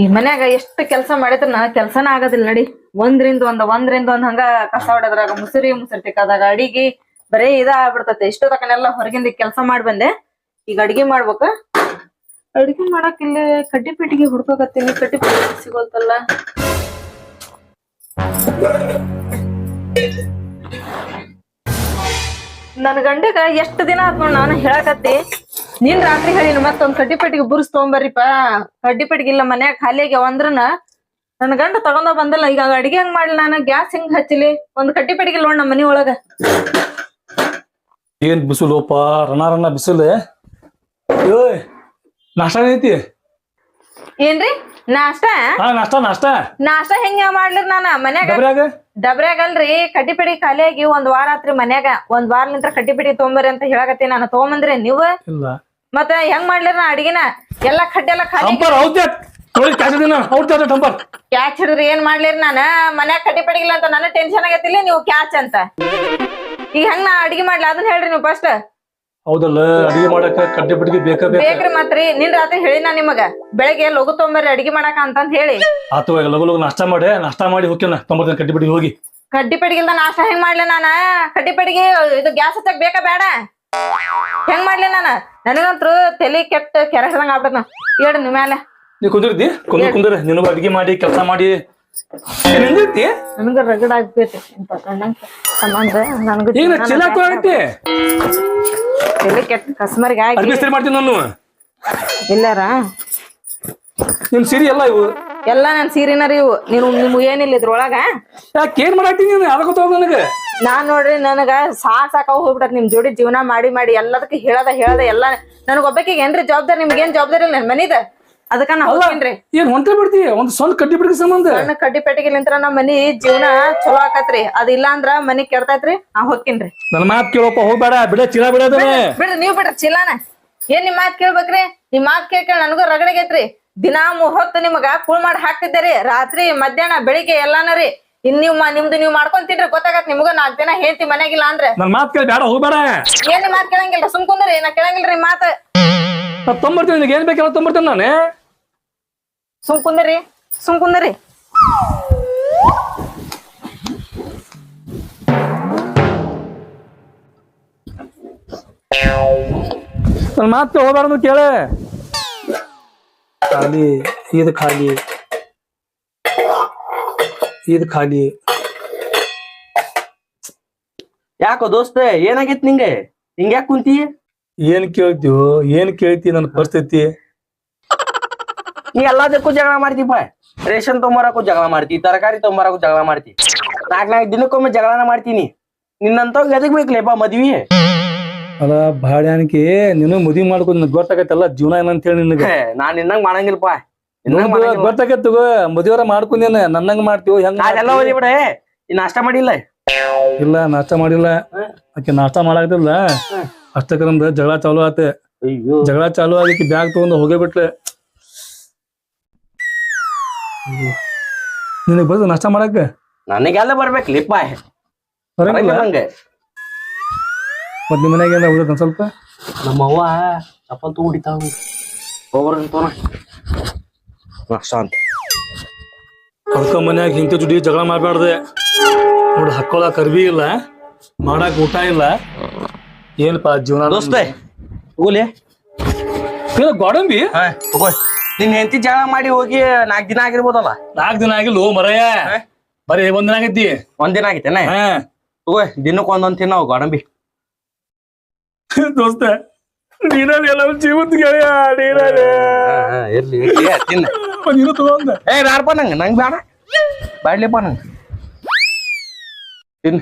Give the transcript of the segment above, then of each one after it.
ಈ ಮನ್ಯಾಗ ಎಷ್ಟ್ ಕೆಲಸ ಮಾಡಿದ್ರ ನಾ ಕೆಲ್ಸನ ಆಗೋದಿಲ್ಲ, ನಡಿ. ಒಂದ್ರಿಂದ ಒಂದ್ ಒಂದ್ರಿಂದ ಒಂದ್ ಹಂಗ ಕಸ ಹೊಡೆದ್ರಾಗ ಮುಸುರಿ ಮುಸುರಿ ತಿಕ್ಕದಾಗ ಅಡಿಗೆ ಬರೇ ಇದ ಆಗ್ಬಿಡ್ತೈತಿ ಇಷ್ಟು ತಕನೆಲ್ಲ ಹೊರಗಿಂದ ಕೆಲಸ ಮಾಡಿ ಬಂದೆ. ಈಗ ಅಡಿಗೆ ಮಾಡ್ಬೇಕ. ಅಡಿಗೆ ಮಾಡಕ್ ಇಲ್ಲಿ ಕಡ್ಡಿ ಪೆಟ್ಟಿಗೆ ಹುಡ್ಕೋಕತ್ತೀನಿ. ಕಡ್ಡಿ ಪೆಟ್ಟಿಗೆ ಸಿಗೋಲ್ತಲ್ಲ ನನ್ ಗಂಡಗ ಎಷ್ಟ್ ದಿನ ಆತ್ ನಾನು ಹೇಳಕತ್ತಿ. ನೀನ್ ರಾತ್ರಿ ಹೇಳಿನ ಮತ್ತೊಂದ್ ಕಡ್ಡಿ ಪೆಟ್ಟಿಗೆ ಬುರ್ಸ್ ತಗೊಂಬರ್ರಿಪ್ಪ ಕಡ್ಡಿ ಪೆಟ್ಟಿಗೆ ಇಲ್ಲ ಮನ್ಯಾಗ ಖಾಲಿ ಆಗ್ಯಾವ ಅಂದ್ರನ ನನ್ ಗಂಡ ತಗೊಂಡ ಬಂದಲ್ಲ ಈಗ ಅಡಿಗೆ ಹೆಂಗ್ ಮಾಡ್ಲಿ ನಾನು? ಗ್ಯಾಸ್ ಹಿಂಗ್ ಹಚ್ಚಲಿ ಒಂದ್ ಕಡ್ಡಿ ಪೆಟ್ಟಿಗೆ ನೋಡ್ ನಮ್ಮ ಮನಿ ಒಳಗ. ಏನ್ ಬಿಸಿಲೋಪ? ರಣ ರಣ ಬಿಸಿಲು? ಏಯ್ ನಾಷ್ಟ ಐತಿ ಏನ್ರಿ? ನಾಷ್ಟ? ಹಾ ನಾಷ್ಟ ನಾಷ್ಟ. ನಾಷ್ಟ ಹೆಂಗ ಮಾಡ್ಲಿ ನಾನ? ಮನ್ಯಾಗ ಡಬ್ರ್ಯಾಗ? ಡಬ್ರ್ಯಾಗ ಅಲ್ರಿ ಕಡ್ಡಿ ಪೆಟ್ಟಿಗೆ ಖಾಲಿಯಾಗಿ ಒಂದ್ ವಾರ ಆತ್ರಿ ಮನ್ಯಾಗ. ಒಂದ್ ವಾರ ನಿಂತ್ರ ಕಡ್ಡಿ ಪೆಟ್ಟಿಗೆ ತೊಗೊಂಬರ್ರಿ ಅಂತ ಹೇಳಕತ್ತಿ ನಾನು. ತಗೊಂಬಂದ್ರಿ ನೀವು? ಇಲ್ಲ. ಮತ್ತ ಹೆಂಗ್ ಮಾಡ್ಲಿ ನಾ ಅಡಿಗೆನ? ಎಲ್ಲಾ ಕಡ್ಡಿ ಎಲ್ಲಾ ಖಾಲಿ ಟಂಪರ್ ಹೌದ್ಯ ನೋಡಿ ಕಾದಿನ ಹೌದ್ ಟಂಪರ್ ಕ್ಯಾಚ್ ಹಿಡಿದ್ರಿ ಏನ್ ಮಾಡ್ಲಿರಿ ನಾನ? ಮನ್ಯಾಗ ಕಟ್ಟಿ ಪಡಿಗಿಲ್ಲ ಅಂತ ನನ್ನ ಟೆನ್ಷನ್ ಆಗತ್ತಿಲ್ಲ ನೀವು ಕ್ಯಾಚ್ ಅಂತ. ಈಗ ಹೆಂಗ್ ನಾ ಅಡಿಗೆ ಮಾಡ್ಲಿ? ಅದನ್ನ ಹೇಳ್ರಿ ನೀವು ಫಸ್ಟ್ ಹೌದಲ್ಲ ಅಡಿಗೆ ಮಾಡಕ ಕಡ್ಡಿ ಬಿಟ್ಟಿಗೆ ಬೇಕ ಬೇಕ. ಬೇಕ್ರಿ ಮತ್ರಿ ನಿನ್ ರಾತ್ರಿ ಹೇಳಿ ನಾ ನಿಮಗ. ಬೆಳಗ್ಗೆ ಲಘು ತೊಂಬರ್ರಿ ಅಡಿಗೆ ಮಾಡಾಕ ಅಂತಂದ್ ಹೇಳಿ. ಆತು ಈಗ ಲಗು ಲಗು ನಾಷ್ಟ ಮಾಡಿ ನಾಷ್ಟ ಮಾಡಿ ಹೋಗ್ಯಾನ ತೊಂಬರ್ತೇನೆ ಕಡ್ಡಿ ಪಡಿಗೆ ಹೋಗಿ. ಕಡ್ಡಿ ಪಡಿಗಿಲ್ದ ನಾಷ್ಟ ಹೆಂಗ್ ಮಾಡ್ಲಿ ನಾನ? ಕಡ್ಡಿ ಪಡಿಗೆ ಇದು ಗ್ಯಾಸ್ ಹಚ್ಚಕ್ ಬೇಕಾ ಬೇಡ ಹೆಂಗ್ ಮಾಡ್ಲಿ? ನಾನ ನನಗಂತೂ ತಲೆ ಕೆಟ್ಟ ಕೆರಸದಂಗ ಆಗ್ಬಿಡ್ತ. ಹೇಳ ನಿಮ್ಮ ಮ್ಯಾಲೆ. ನೀ ಕುಂದಿರ್ತಿ ಕುಂದ್ರ ಕುಂದ್ರ ನಿನಗೂ ಅಡಿಗೆ ಮಾಡಿ ಕೆಲಸ ಮಾಡಿ. ನಿಂದಿರ್ತಿ ನನಗ ರಗಡ್ ಆಗ್ತೈತಿ ಸಂಬಂಧ ನನಗ ಈಗ ಚಿಲ್ಲ ಆಗೈತಿ? ತಲಿ ಕೆಟ್ಟ ಕಸ್ಮರಿಗೆ ಆಗಿ ಅಡ್ಮಿಸ್ತ್ರಿ ಮಾಡ್ತೀನಿ ನಾನು. ಇಲ್ಲಾರ? ಸಿರಿ ಎಲ್ಲ ಇವು? ಎಲ್ಲಾ ನನ್ ಸೀರಿನರಿ ಇವು. ನೀನು ನಿಮ್ಗೆ ಏನಿಲ್ಲ ಇದ್ರೊಳಗ? ಯಾಕೆ ಏನ್ ಮಾಡಾಕ್ತೀನಿ ನೀನು? ಗೊತ್ತಾಗ ನನಗೆ? ನಾನ್ ನೋಡ್ರಿ ನನಗ ಸಾ ಸಾಕ ಹೋಗ್ಬಿಟ್ಟತ್ ನಿಮ್ ಜೋಡಿ ಜೀವನ ಮಾಡಿ ಮಾಡಿ ಎಲ್ಲದಕ್ಕೆ ಹೇಳದ ಹೇಳದ ಎಲ್ಲ ನನಗ್ ಒಬ್ಬಕಿಗೆ ಏನ್ರಿ ಜವಾಬ್ದಾರಿ? ನಿಮ್ಗೆ ಏನ್ ಜವಾಬ್ದಾರಿ ಇಲ್ಲ ನನ್ ಮನಿದ ಅದಕ್ಕ ನಾ ಏನ್ ಬಿಡ್ತಿ ಒಂದ್ ಸ್ವಲ್ಪ ಕಡ್ಡಿ ಬಿಟ್ಟಿಗೆ ಸಂಬಂಧ? ಸಣ್ಣ ಕಡ್ಡಿ ಪೆಟ್ಟಿಗೆಲಿಂತ್ರ ನಮ್ ಮನಿ ಜೀವನ ಚಲೋ ಆಕತ್ರಿ. ಅದ ಇಲ್ಲ ಅಂದ್ರ ಮನಿ ಕೆಡ್ತೈತ್ರಿ ನಾ ಹೋಗ್ತೀನ್ರಿ ನನ್ನ ಮಾತ್ ಕೇಳಪ್ಪ ಹೋಗ್ಬೇಡ ಬಿಡ ಚೀಲ ಬಿಡ್ರಿ ನೀವ್ ಬಿಡ್ರಿ ಚಿಲ್ಲಾನ ಏನ್ ನಿಮ್ ಮಾತ್ ಕೇಳ್ಬೇಕ್ರಿ? ನಿಮ್ ಮಾತ್ ಕೇಳ್ಕೊಂಡ್ ನನ್ಗೂ ನನಗೂ ರಗಡಗೈತ್ರಿ. ದಿನಾ ಹೊತ್ತು ನಿಮಗ ಕೂಳ್ ಮಾಡಿ ಹಾಕ್ತಿದ್ದೀರಿ ರಾತ್ರಿ ಮಧ್ಯಾಹ್ನ ಬೆಳಿಗ್ಗೆ ಎಲ್ಲಾನ ರೀ. ಇನ್ ನೀವ್ ಮಾ- ನಿಮ್ದು ನೀವ್ ಮಾಡ್ಕೊಂತಿನ್ರಿ ಗೊತ್ತಾಗತ್ ನಿಮ್ಗ ನಾಲ್ಕ್ ದಿನ ಹೇಳ್ತಿ ಮನ್ಯಾಗಿಲ್ಲ ಅಂದ್ರೆ. ನನ್ ಮಾತ್ ಕೇಳಿ ಬೇಡ ಹೋಗ್ಬೇಡ ಏನ್ ಮಾತ್ ಕೇಳಂಗಿಲ್ಲ ಸುಮ್ ಕುಂದ್ರಿ ನಾ ಕೇಳಂಗಿಲ್ರಿ ಮಾತ್. ನಾ ತೊಂಬರ್ತೀನಿ ನಿನಗೆ ಏನ್ ಬೇಕೆಲ್ಲ ತೊಂಬರ್ತೀನಿ ನಾನು. ಸುಮ್ ಕುಂದ್ರಿ ಸುಮ್ ಕುಂದ್ರಿ. ನನ್ ಮಾತ್ ಹೋಗ್ಬಾರ್ದು ಕೇಳಿ. ಖಾಲಿ ಇದು ಖಾಲಿ. ಇದು ಖಾಲಿ. ಯಾಕೋ ದೋಸ್ತ ಏನಾಗೈತ್ ನಿಂಗೆ? ಹಿಂಗ್ಯಾಕ್ ಕುಂತಿ? ಏನ್ ಕೇಳ್ತೀವೋ ಏನ್ ಕೇಳ್ತಿ ನನ್ನ ಪರಿಸ್ಥಿತಿ? ನೀ ಎಲ್ಲದಕ್ಕೂ ಜಗಳ ಮಾಡ್ತೀಪ ರೇಷನ್ ತೊಂಬರಕ್ಕೂ ಜಗಳ ಮಾಡ್ತಿ ತರಕಾರಿ ತೊಂಬರಕ್ಕೂ ಜಗಳ ಮಾಡ್ತಿ. ನಾಲ್ಕ್ ನಾಲ್ಕು ದಿನಕ್ಕೊಮ್ಮೆ ಜಗಳನ ಮಾಡ್ತೀನಿ ನಿನ್ನಂತ ಎದಕ್ ಬೇಕಲೇಪ ಮದ್ವಿ. ಅಲ್ಲ ಬಾಳ್ಯಾನಿಕೆ ನಿನ್ನ ಮದ್ವಿ ಮಾಡ್ಕೊಂಡು ನಿನಗೆ ಗೊತ್ತಾಗತ್ತಲ್ಲ ಜೀವನ ಏನಂತ ಹೇಳಿ ನಿನಗೆ? ನಾನು ನಾನ್ ನಿನ್ನಂಗ್ ಮಾಡಂಗಿಲ್ಪ. ನಿನ್ನಂಗ್ ಮಾಡಂಗಿಲ್ಲ. ಗೊತ್ತಾಗತ್ತ ತಗೋ ಮದುವೆರ ಮಾಡ್ಕೊಂಡೇನ ನನ್ನಂಗ ಮಾಡ್ತೀವಿ ಹೆಂಗ ಬಿಡ ನಾಷ್ಟ ಮಾಡಿಲ್ಲ? ಇಲ್ಲ ನಾಷ್ಟ ಮಾಡಿಲ್ಲ. ಆಕೆ ನಾಷ್ಟ ಮಾಡಾಗ್ತಿಲ್ಲ ಅಷ್ಟಕ್ಕ ನಮ್ದು ಜಗಳ ಚಾಲು ಆತೆ. ಜಗಳ ಚಾಲು ಆಗಿಕ್ಕೆ ಬ್ಯಾಗ್ ತಗೊಂಡು ಹೋಗೇ ಬಿಟ್ಲೆ. ನಿನಗ್ ಬರ್ತದ ನಾಷ್ಟ ಮಾಡಕ್ಕ ನನಗೆಲ್ಲ ಬರಂಗಿಲ್ಲ. ಮನ್ಯಾಗ ಏನಾರ ಉಳಿದೈತೆ ಸ್ವಲ್ಪ? ನಮ್ಮವ್ವ ಚಪ್ಪಲ್ ತಗೊಂಡು ಹೊಡಿತಾಳ ಹೋಗ್ರ ತೋಣ ಅಂತ ಅದ್ಕ ಮನ್ಯಾಗ ಹಿಂತಿ ಜುಡಿ ಜಗಳ ಮಾಡಬಾರ್ದೆ ನೋಡಿ ಹಾಕೊಳಕ್ ಅರ್ಬಿ ಇಲ್ಲ ಮಾಡಾಕ ಊಟ ಇಲ್ಲ. ಏನಪ್ಪ ಜೀವನ? ದೋಸ್ತ ಇದು ಗೋಡಂಬಿ? ಹಾ ತಗೋ ನಿನ್ ಹೆಂಡತಿ ಜಗಳ ಮಾಡಿ ಹೋಗಿ ನಾಲ್ಕ್ ದಿನ ಆಗಿರ್ಬೋದಲ್ಲ? ನಾಲ್ಕು ದಿನ ಆಗಿಲ್ಲ ಓ ಮರಯ್ಯ. ಬರೀ ಒಂದ್ ದಿನ ಆಗೈತಿ. ಒಂದ್ ದಿನ ಆಗೈತೆನ? ಹಾ. ತಗೋ ದಿನಕ್ಕೆ ಒಂದೊಂದ್ ತಿನ್ನಾವ್ ಗೋಡಂಬಿ. ದೋಸ್ತ ನೀನ ಎಲ್ಲ ಜೀವದ ಗೆಳೆಯ ನೀನಲ್ಲಿ. ಇರ್ಲಿ ತಿನ್ನ. ನೀನು ತಗೊಂಡ ಏ ಬ್ಯಾಡಪ್ಪ ನಂಗೆ ನಂಗೆ ಬೇಡ ಬ್ಯಾಡ್ಲಿಪ್ಪ ನಂಗೆ ತಿನ್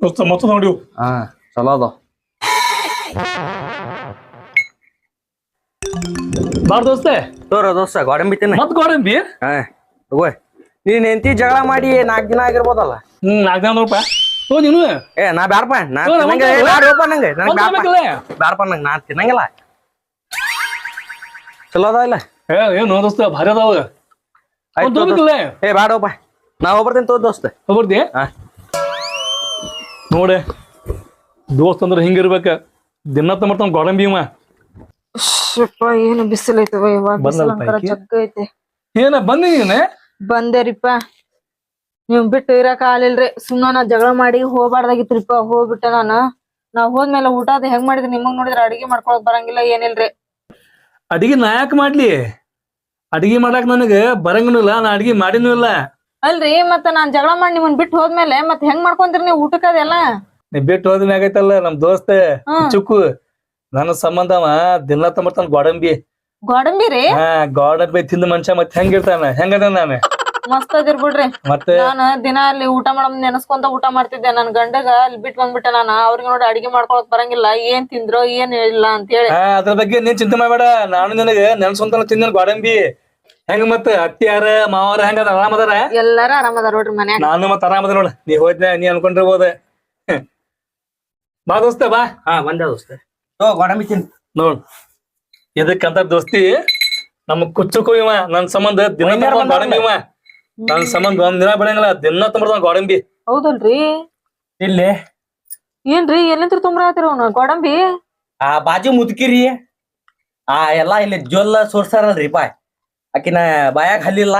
ದೋಸ್ತ ಮತ್ತ ನೋಡಿವು ಹಾ ಚಲೋ ಅದ ಬಾರ್ ದೋಸ್ತೆ ತೋರ ದೋಸ್ತ ಗೋಡಂಬಿ ತಿನ್ನ ಮತ್ ಗೋಡಂಬಿ ಹಾ ತಗೋ ನೀನ್ ಹೆಂಡತಿ ಜಗಳ ಮಾಡಿ ನಾಲ್ಕು ದಿನ ಆಗಿರ್ಬೋದಲ್ಲ ಹ್ಮ್ ನಾಲ್ಕು ದಿನ ನೋಡಪ್ಪ ತಗೋ ನೀನು. ಏ ನಾ ಬ್ಯಾಡಪ್ಪ ನಾ ತಗೋ, ತಿನ್ನಂಗ ಬ್ಯಾಡಪ್ಪ ನಂಗೆ ನಂಗೆ ಬ್ಯಾಡಪ್ಪ ಬ್ಯಾಡಪ್ಪ ನಂಗೆ ನಾ ತಿನ್ನಂಗಿಲ್ಲ. ಚಲೋ ಅದ ಇಲ್ಲ? ಏ ಏನು ದೋಸ್ತ ಭಾರಿ ಅದಾವ. ಏ ಬ್ಯಾಡಪ್ಪ ನಾ ಹೋಗ್ಬರ್ತೀನಿ ತೋ ದೋಸ್ತ. ಹೋಗ್ಬರ್ತಿ? ನೋಡೆ ದೋಸ್ತ್ ಅಂದ್ರೆ ಹಿಂಗಿರ್ಬೇಕ ದಿನ ತಮ್ಮ ಗೋಡಂಬಿ ಇವ. ಏನು ಬಿಸಿಲೈತವ ಇವಾಗ? ಜಗ್ಗ ಐತೆ ಏನ ಬಂದಿ ನೀನೆ? ಬಂದೇರಿಪ್ಪ ನೀವ್ ಬಿಟ್ಟು ಇರಕ್ ಆಗ್ಲಿಲ್ರಿ. ಸುಮ್ನ ನಾ ಜಗಳ ಮಾಡಿ ಹೋಗ್ಬಾರ್ದಾಗಿತ್ರಿಪ್ಪ ಹೋಗ್ಬಿಟ್ಟೆ ನಾನು. ನಾ ಹೋದ್ಮೇಲೆ ಊಟ ಅದ್ ಹೆಂಗ್ ಮಾಡಿದ್ರಿ ನಿಮಗ್ ನೋಡಿದ್ರ ಅಡಿಗೆ ಮಾಡ್ಕೊಳಕ್ ಬರಂಗಿಲ್ಲ ಏನಿಲ್ರಿ. ಅಡಿಗೆ ನಾ ಯಾಕೆ ಮಾಡ್ಲಿ? ಅಡಿಗೆ ಮಾಡಕ್ ನನಗ ಬರಂಗನೂ ಇಲ್ಲ ನಾ ಅಡಿಗೆ ಮಾಡಿನೂ ಇಲ್ಲ. ಅಲ್ರಿ ಮತ್ತ ನಾನ್ ಜಗಳ ಮಾಡಿ ನಿಮ್ಮನ್ ಬಿಟ್ಟು ಹೋದ್ಮೇಲೆ ಮತ್ ಹೆಂಗ್ ಮಾಡ್ಕೊಂತೀರಿ ನೀವು ಊಟಕ್ಕ ಅದೆಲ್ಲ? ನೀ ಬಿಟ್ಟು ಹೋದ್ಮೇಲೆ ಆಗೈತಲ್ಲ ನಮ್ ದೋಸ್ತ ಹ್ಮ್ ಚುಕ್ಕು. ನನ್ನ ಸಂಬಂಧ ಅವ ದಿನ ತಂಬರ್ತಾನ ಗೋಡಂಬಿ ಗೋಡಂಬಿ. ರೀ ಹಾ ಗೋಡಂಬಿ ತಿಂದ ಮನುಷ್ಯ ಮತ್ತೆ ಹೆಂಗಿರ್ತಾನ ಹೆಂಗದ ನಾನು? ಮಸ್ತ್ ಅದಿರ್ ಬಿಡ್ರಿ. ಮತ್ತೆ? ನಾನ್ ದಿನ ಅಲ್ಲಿ ಊಟ ಮಾಡಮ್ ನೆನಸ್ಕೊಂತ ಊಟ ಮಾಡ್ತಿದ್ದೆ. ನನ್ ಗಂಡಗ ಅಲ್ಲಿ ಬಿಟ್ ಬಂದ್ಬಿಟ್ಟೆ ನಾನು. ಅವ್ರಿಗೆ ನೋಡಿ ಅಡಿಗೆ ಮಾಡ್ಕೊಳಕ್ ಬರಂಗಿಲ್ಲ. ಏನ್ ತಿಂದ್ರೋ ಏನ್ ಇಲ್ಲ ಅಂತ ಹೇಳಿ ಅದ್ರ ಬಗ್ಗೆ ನೀನ್ ಚಿಂತೆ ಮಾಡ್ಬೇಡ. ನಾನು ನಿನಗೆ ನೆನ್ಸ್ಕೊಂತಾನ ತಿಂದ ಗೋಡಂಬಿ. ಹೆಂಗ ಮತ್ತ ಅತ್ತಿಯಾರ ಮಾವಾರ ಹೆಂಗದ ಆರಾಮದಾರ ಎಲ್ಲಾರ ಆರಾಮದಾರ ನೋಡ್ರಿ ಮನೆ ನಾನು ಮತ್ತ ಆರಾಮದ ನೋಡ. ನೀ ಹೋದ್ನ ನೀ ಅನ್ಕೊಂಡಿರ್ಬೋದ. ಬಾ ದೋಸ್ತ ಬಾ. ಹಾ ಬಂದ ದೋಸ್ತ. ಓ ಗೋಡಂಬಿ ತಿನ್. ನೋಡ್. ಇದಕ್ಕಂತ ದೋಸ್ತಿ? ನಮ್ ಕುಚ್ಚುಕು ಇವ ನನ್ ಸಂಬಂಧ ದಿನ ಗೋಡಂಬಿ ಇವ ನನ್ ಸಂಬಂಧ ಒಂದ್ ದಿನ ಬೆಳಂಗಿಲ್ಲ ದಿನ ತಂಬರ್ತಾನ ಗೋಡಂಬಿ. ಹೌದಲ್ರಿ? ಇಲ್ಲಿ. ಏನ್ರಿ ಎಲ್ಲಿಂತ್ರ ತುಂಬ್ರಾತಿರ ಅವ್ನ ಗೋಡಂಬಿ? ಆ ಬಾಜು ಮುದುಕಿರಿ. ಆ ಎಲ್ಲಾ ಇಲ್ಲಿ ಜೊಲ್ಲ ಸೋರ್ಸಾರಲ್ರಿ ಬಾಯ್ ಆಕಿನ ಬಾಯಾಗ ಹಲ್ಲಿಲ್ಲ.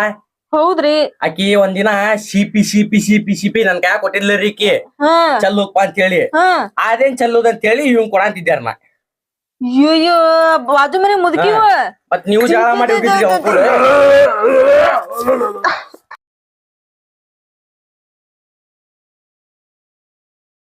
ಹೌದ್ರಿ. ಆಕಿ ಒಂದಿನ ಸಿಪಿ ಸಿಪಿ ಸಿಪಿ ಸಿಪಿ ನನ್ ಕಾಯ ಕೊಟ್ಟಿಲ್ಲ ಈಕಿ? ಹಾ. ಚಲ್ಲೋಪ್ಪ ಅಂತ ಹೇಳಿ ಹಾ. ಅದೇನ್ ಚಲ್ಲೋದ್ ಅಂತ ಹೇಳಿ ಇವ್ ಕೊಡಂತಿದ್ದಾರ ನಾ. ಅಯ್ಯೋ ಬಾಜು ಮನೆ ಮುದುಕಿವ ಮತ್ ನೀವು ಜಾಗ ಮಾಡಿ ಹೋಗಿದ್ರಿ